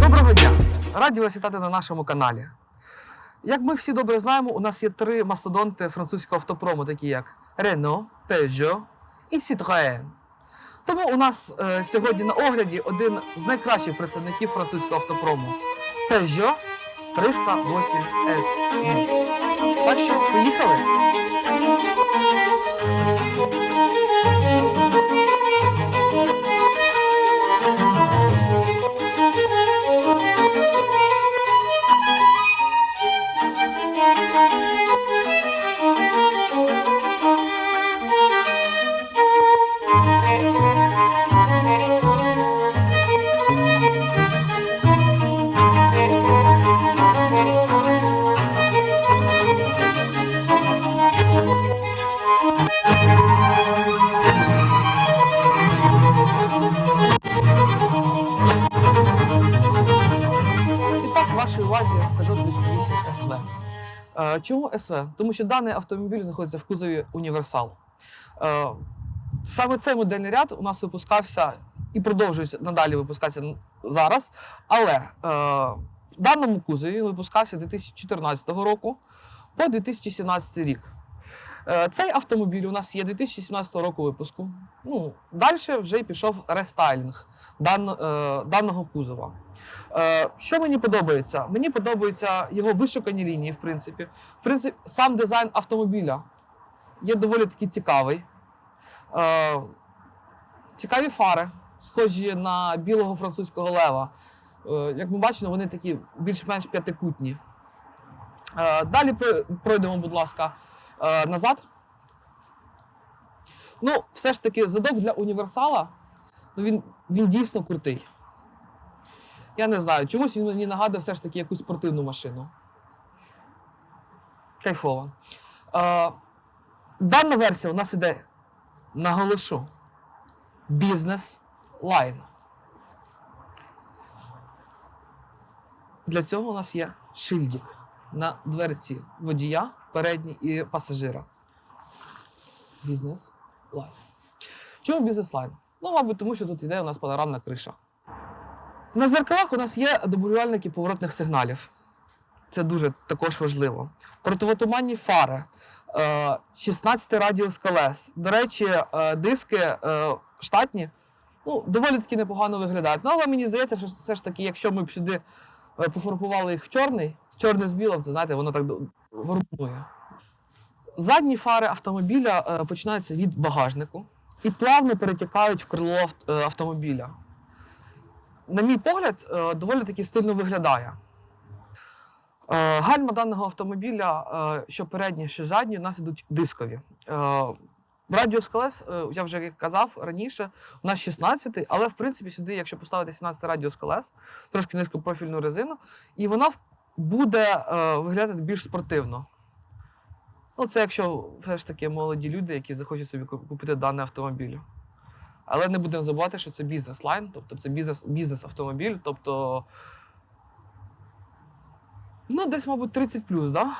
Доброго дня! Раді вас вітати на нашому каналі. Як ми всі добре знаємо, у нас є три мастодонти французького автопрому, такі як Renault, Peugeot і Citroën. Тому у нас е, сьогодні на огляді один з найкращих представників французького автопрому Peugeot 308S. Так що, поїхали! 208 SV. Е, Чому СВ? Тому що даний автомобіль знаходиться в кузові універсал. Е, Саме цей модельний ряд у нас випускався і продовжується надалі випускатися зараз. Але е, в даному кузові випускався 2014 року по 2017 рік. Е, Цей автомобіль у нас є 2017 року випуску. Ну, далі вже й пішов рестайлінг дан, е, даного кузова. Е, що мені подобається? Мені подобаються його вишукані лінії, в принципі. В принципі, сам дизайн автомобіля є доволі таки цікавий. Е, цікаві фари, схожі на білого французького лева. Е, як ми бачимо, вони такі більш-менш п'ятикутні. Е, далі пройдемо, будь ласка, е, назад. Ну, все ж таки, задок для універсала, ну, він, він дійсно крутий. Я не знаю, чомусь він мені нагадує все ж таки якусь спортивну машину. Кайфово. Е, дана версія у нас іде, наголошу, бізнес лайн. Для цього у нас є шильдик на дверці водія, передній і пасажира. Бізнес лайн. Чому бізнес лайн? Ну, мабуть, тому що тут іде у нас панорамна криша. На зеркалах у нас є дублювальники поворотних сигналів. Це дуже також важливо. Противотуманні фари, е, 16 радіус колес. До речі, е, диски е, штатні ну, доволі таки непогано виглядають. Ну, але мені здається, що все ж таки, якщо ми б сюди е, пофарбували їх в чорний, чорне з білим, це знаєте, воно так до- Задні фари автомобіля е, починаються від багажнику і плавно перетікають в крило е, автомобіля на мій погляд, е, доволі таки стильно виглядає. Е, Гальма даного автомобіля, е, що передні, що задні, у нас ідуть дискові. Радіус колес, е, я вже казав раніше, у нас 16, але в принципі сюди, якщо поставити 17 радіус колес, трошки низькопрофільну резину, і вона буде е, виглядати більш спортивно. Ну, це якщо все ж таки молоді люди, які захочуть собі купити даний автомобіль. Але не будемо забувати, що це бізнес-лайн, тобто це бізнес, бізнес-автомобіль, тобто. Ну, десь, мабуть, 30 плюс, да?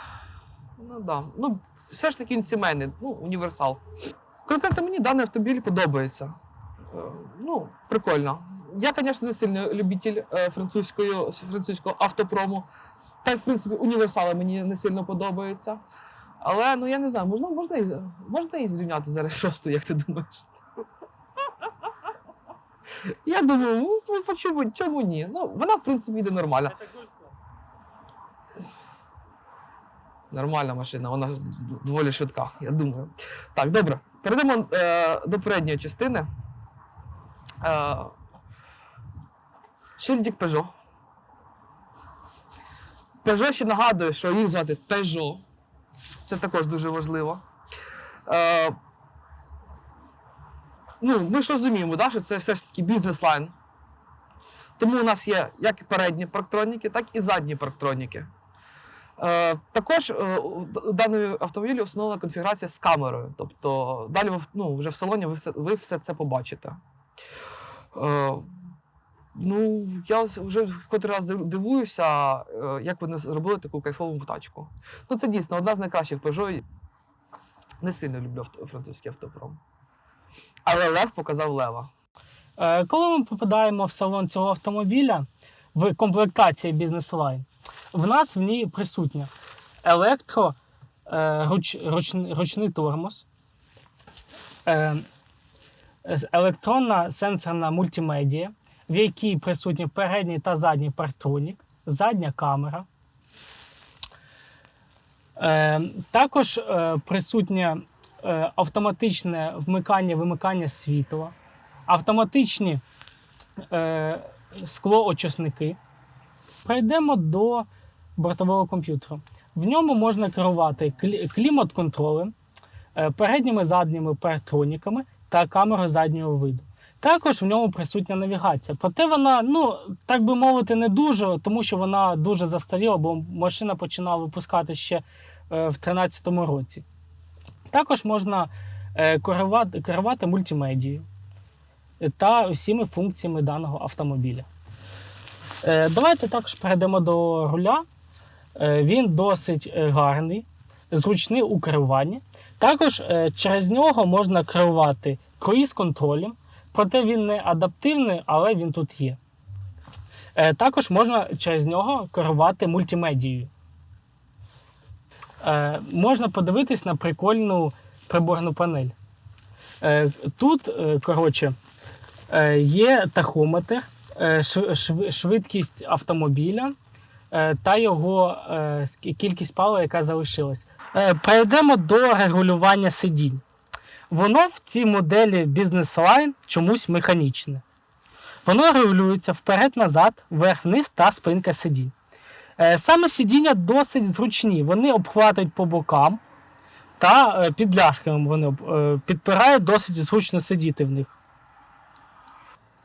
Ну, да. Ну, все ж таки він сімейний, ну, універсал. Конкретно мені даний автомобіль подобається. Е, Ну, прикольно. Я, звісно, не сильний любитель е, французької, французького автопрому. Та в принципі, універсали мені не сильно подобаються. Але ну я не знаю, можна, можна, і, можна і зрівняти зараз шосту, як ти думаєш? Я думаю, ну ну, почему, чому ні? Ну, вона, в принципі, йде нормально. Нормальна машина, вона доволі швидка, я думаю. Так, добре. Перейдемо е, до передньої частини. Е, Шильдик Peugeot. Peugeot ще нагадую, що їх звати Peugeot. Це також дуже важливо. Е, ну, ми ж розуміємо, да, що це все ж таки бізнес-лайн. Тому у нас є як передні парктроніки, так і задні парктроніки. Е, також е, у даному автомобілі встановлена конфігурація з камерою. Тобто далі ну, вже в салоні ви все, ви все це побачите. Е, ну, я вже котрий раз дивуюся, е, як вони зробили таку кайфову тачку. Ну, це дійсно одна з найкращих Peugeot. Не сильно люблю французький автопром. Але Лев показав лева. Е, Коли ми попадаємо в салон цього автомобіля в комплектації Line, в нас в ній присутня електро, е, руч, ручний, ручний тормоз, е, електронна сенсорна мультимедія, в якій присутні передній та задній партронік, задня камера. Е, також е, присутнє е, автоматичне вмикання-вимикання світла, автоматичні е, склоочисники. Перейдемо до бортового комп'ютера. В ньому можна керувати клімат-контролем, е, передніми задніми партроніками та камерою заднього виду. Також в ньому присутня навігація. Проте вона, ну так би мовити, не дуже, тому що вона дуже застаріла, бо машина починала випускати ще е, в 2013 році. Також можна е, керувати, керувати мультимедією та всіми функціями даного автомобіля. Давайте також перейдемо до руля. Е, Він досить е, гарний, зручний у керуванні. Також е, через нього можна керувати круїз-контролем, проте він не адаптивний, але він тут є. Також можна через нього керувати мультимедією. Можна подивитись на прикольну приборну панель. Тут, коротше, Є тахометр, шв- шв- швидкість автомобіля та його е, кількість палива, яка залишилась. Е, Перейдемо до регулювання сидінь. Воно в цій моделі Business Line чомусь механічне. Воно регулюється вперед-назад, вверх-вниз та спинка сидінь. Е, Саме сидіння досить зручні. Вони обхватують по бокам та е, під ляшками вони е, підпирають досить зручно сидіти в них.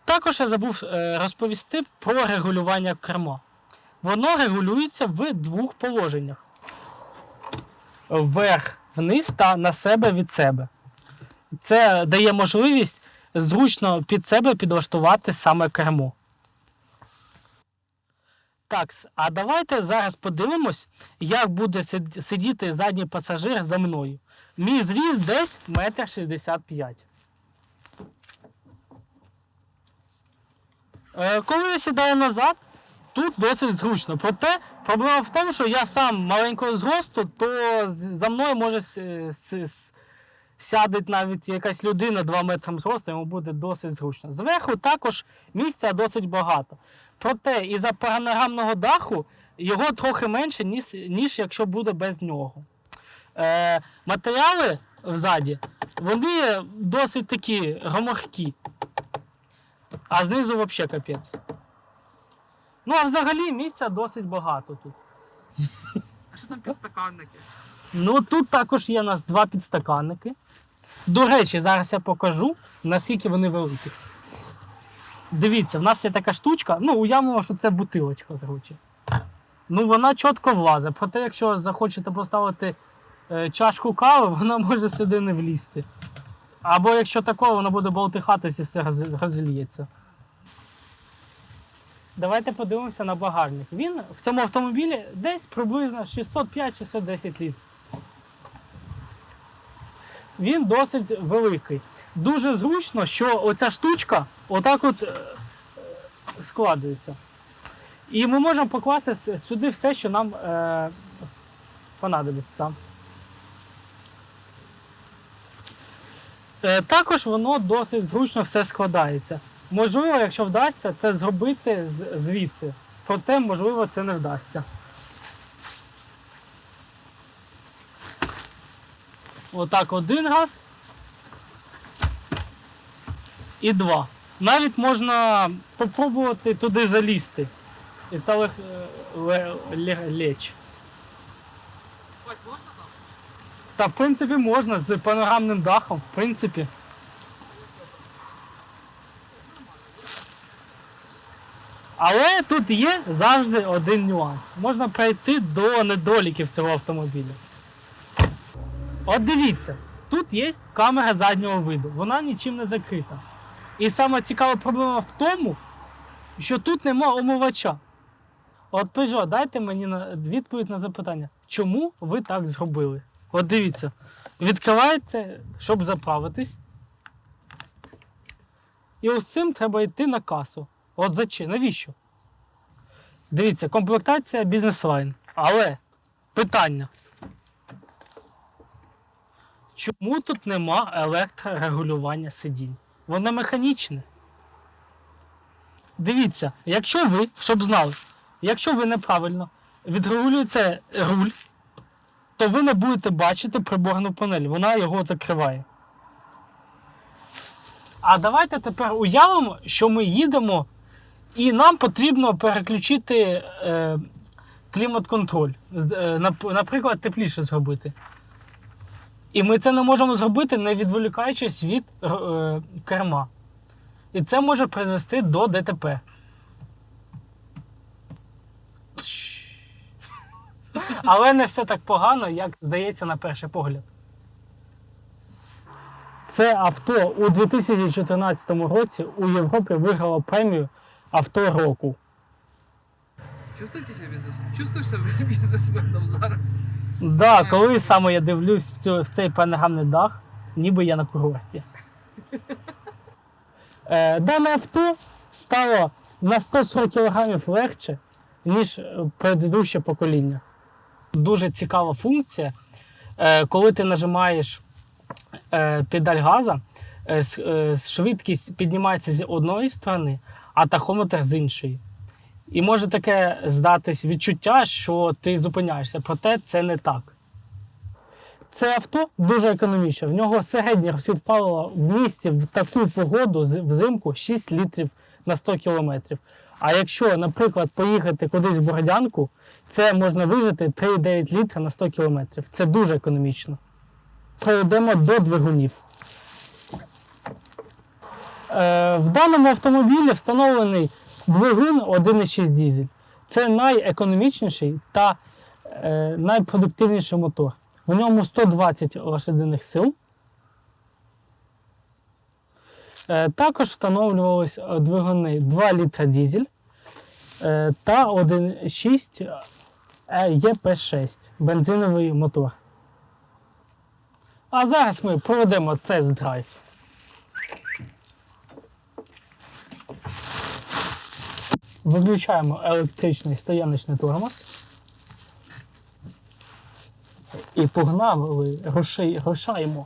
Також я забув е, розповісти про регулювання керма. Воно регулюється в двох положеннях: вверх, вниз та на себе від себе. Це дає можливість зручно під себе підлаштувати саме кермо. Так, а давайте зараз подивимось, як буде сидіти задній пасажир за мною. Мій зріст десь 1,65 м. Е, Коли я сідаю назад, тут досить зручно. Проте проблема в тому, що я сам маленького зросту, то за мною може сядеть навіть якась людина 2 метри зросту, йому буде досить зручно. Зверху також місця досить багато. Проте із-за панорамного даху його трохи менше, ніж, ніж якщо буде без нього. Е, матеріали взаді, вони досить такі громохкі. А знизу взагалі капець. Ну, а взагалі місця досить багато тут. А що там підстаканники? Ну, тут також є у нас два підстаканники. До речі, зараз я покажу, наскільки вони великі. Дивіться, в нас є така штучка, ну, уявимо, що це бутилочка, коротше. Ну, вона чітко влазить. Проте, якщо захочете поставити е, чашку кави, вона може сюди не влізти. Або якщо такого, вона буде болтихатися і все роз- розліється. Давайте подивимося на багажник. Він в цьому автомобілі десь приблизно 605-610 літрів. Він досить великий. Дуже зручно, що оця штучка отак от е, складується. І ми можемо покласти сюди все, що нам е, понадобиться. Е, також воно досить зручно все складається. Можливо, якщо вдасться це зробити звідси. Проте, можливо, це не вдасться. Отак один раз. І два. Навіть можна попробувати туди залізти. І та ле, леч. Там? Та в принципі можна з панорамним дахом, в принципі. Але тут є завжди один нюанс. Можна прийти до недоліків цього автомобіля. От дивіться, тут є камера заднього виду, вона нічим не закрита. І саме цікава проблема в тому, що тут нема омивача. От Peugeot, дайте мені відповідь на запитання, чому ви так зробили? От дивіться, відкриваєте, щоб заправитись. І ось цим треба йти на касу. От за чи? Навіщо? Дивіться, комплектація бізнес-лайн. Але питання. Чому тут нема електрорегулювання сидінь? Воно механічне. Дивіться, якщо ви, щоб знали, якщо ви неправильно відрегулюєте руль, то ви не будете бачити приборну панель, вона його закриває. А давайте тепер уявимо, що ми їдемо, і нам потрібно переключити е, клімат-контроль. Е, нап- наприклад, тепліше зробити. І ми це не можемо зробити, не відволікаючись від е, керма. І це може призвести до ДТП. Але не все так погано, як здається на перший погляд. Це авто у 2014 році у Європі виграло премію авто року. Чувствуєте себе бізнес... Чувствуєш себе бізнесменом зараз? Да, коли саме я дивлюсь в, цю, в цей панорамний дах, ніби я на курорті. Е, дане авто стало на 140 кг легше, ніж е, предыдуще покоління. Дуже цікава функція. Е, коли ти нажимаєш е, педаль газа, е, е, швидкість піднімається з одної сторони, а тахометр з іншої. І може таке здатись відчуття, що ти зупиняєшся, проте це не так. Це авто дуже економічне. В нього середній розхід палива в місті в таку погоду взимку 6 літрів на 100 кілометрів. А якщо, наприклад, поїхати кудись в Бородянку, це можна вижити 3,9 літра на 100 кілометрів. Це дуже економічно. Перейдемо до двигунів. Е, в даному автомобілі встановлений двигун 1,6 дізель. Це найекономічніший та е, найпродуктивніший мотор. В ньому 120 лошадиних сил. Е, також встановлювалися двигуни 2 літра дізель та 1,6 е, ЄП6 бензиновий мотор. А зараз ми проведемо тест-драйв. Виключаємо електричний стояночний тормоз. І погнали, рушай, рушаємо.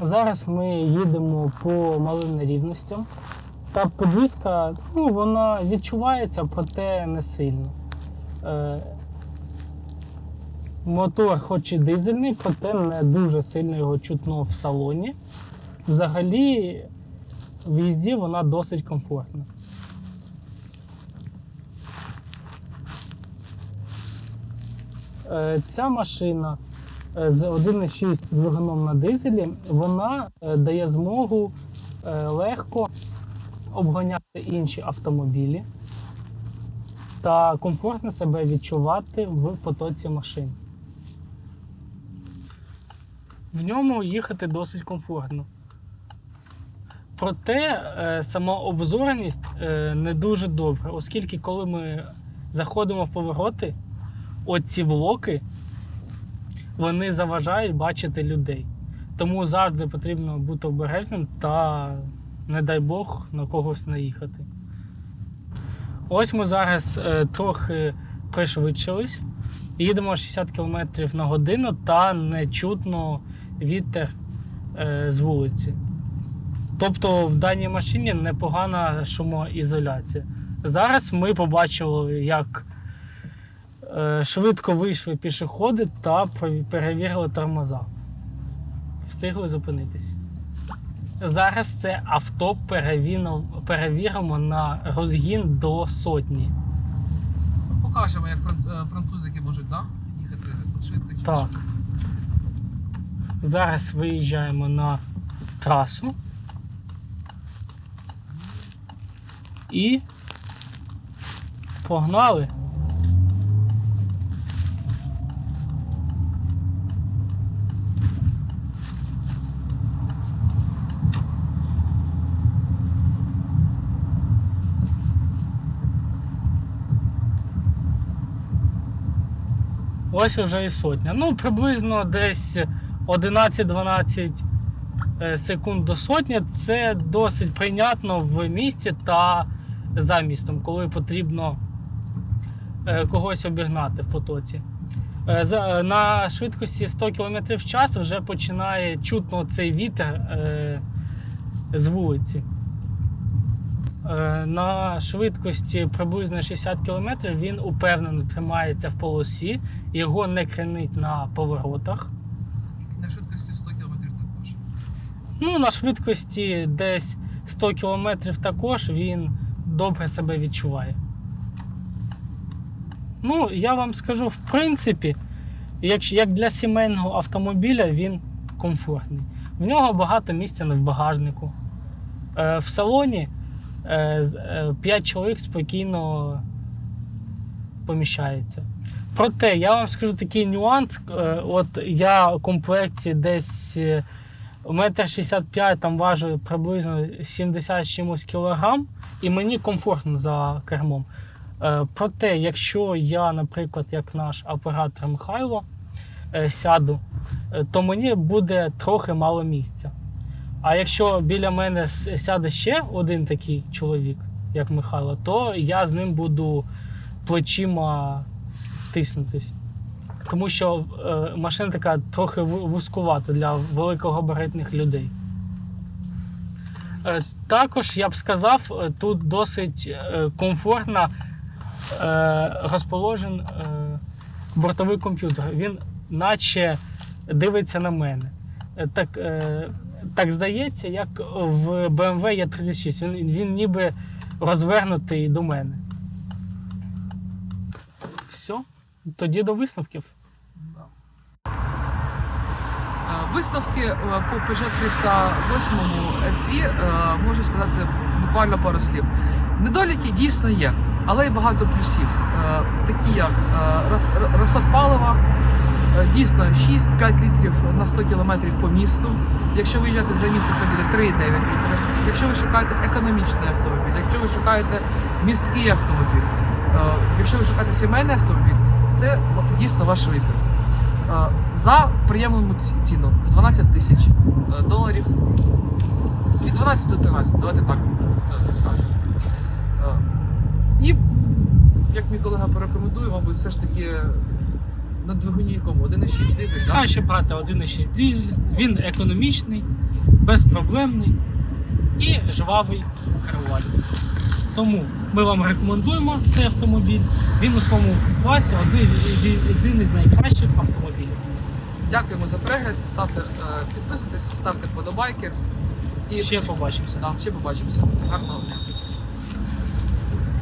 Зараз ми їдемо по малим нерівностям. Та підвізка, ну, вона відчувається, проте не сильно. Мотор хоч і дизельний, проте не дуже сильно його чутно в салоні. Взагалі, в їзді вона досить комфортна. Е, Ця машина е, з 1,6 двигуном на дизелі, вона е, дає змогу легко обганяти інші автомобілі та комфортно себе відчувати в потоці машин. В ньому їхати досить комфортно. Проте е, сама обзорність е, не дуже добра, оскільки коли ми заходимо в повороти, оці блоки вони заважають бачити людей. Тому завжди потрібно бути обережним та, не дай Бог, на когось наїхати. Ось ми зараз е, трохи пришвидшились. Їдемо 60 км на годину та не чутно вітер е, з вулиці. Тобто в даній машині непогана шумоізоляція. Зараз ми побачили, як е, швидко вийшли пішоходи та перевірили тормоза. Встигли зупинитись. Зараз це авто перевіримо на розгін до сотні. Покажемо, як е, французики можуть да? їхати швидко чи Так. Зараз виїжджаємо на трасу. І погнали. ось вже і сотня. Ну, приблизно десь 11-12 е, секунд до сотні. Це досить прийнятно в місті та за містом, коли потрібно е, когось обігнати в потоці. Е, На швидкості 100 км в час вже починає чутно цей вітер з вулиці. На швидкості приблизно 60 км він упевнено тримається в полосі, його не кренить на поворотах. На швидкості в 100 км також. Ну, на швидкості десь 100 км також він добре себе відчуває. Ну, я вам скажу, в принципі, як, як для сімейного автомобіля він комфортний. В нього багато місця в багажнику. Е, в салоні 5 чоловік спокійно поміщається. Проте я вам скажу такий нюанс. Е, от я у комплекті десь е, метр 65, там важу приблизно 70 чимось кілограм, і мені комфортно за кермом. Е, Проте, якщо я, наприклад, як наш оператор Михайло, е, сяду, е, то мені буде трохи мало місця. А якщо біля мене сяде ще один такий чоловік, як Михайло, то я з ним буду плечима тиснутись. Тому що е, машина така трохи ву- вузькувата для великогабаритних людей. Е, також я б сказав, е, тут досить е, комфортно е, розположен е, бортовий комп'ютер. Він наче дивиться на мене. Е, Так, е, так здається, як в BMW E36. Він, він ніби розвернутий до мене. Все, тоді до висновків. Е, Висновки е, по Peugeot 308 SV можу сказати буквально пару слів. Недоліки дійсно є, але й багато плюсів, Е, такі як роз- роз- розход палива, дійсно 6-5 літрів на 100 км по місту. Якщо виїжджати за місто, це буде 3,9 літри. Якщо ви шукаєте економічний автомобіль, якщо ви шукаєте місткий автомобіль, якщо ви шукаєте сімейний автомобіль, це дійсно ваш вибір. Е, за приємну ціну в 12 тисяч е, доларів. Від 12 до 13, давайте так е, скажемо. І, як мій колега порекомендує, мабуть, все ж таки на двигуні якому? 1,6 дизель, так? Краще брати 1,6 дизель, він економічний, безпроблемний і жвавий у керуванні. Тому ми вам рекомендуємо цей автомобіль. Він у своєму класі один, один із найкращих автомобілів. Дякуємо за перегляд. Ставте, е, підписуйтесь, ставте вподобайки. І Ще побачимося. Да, ще побачимося. Гарного дня.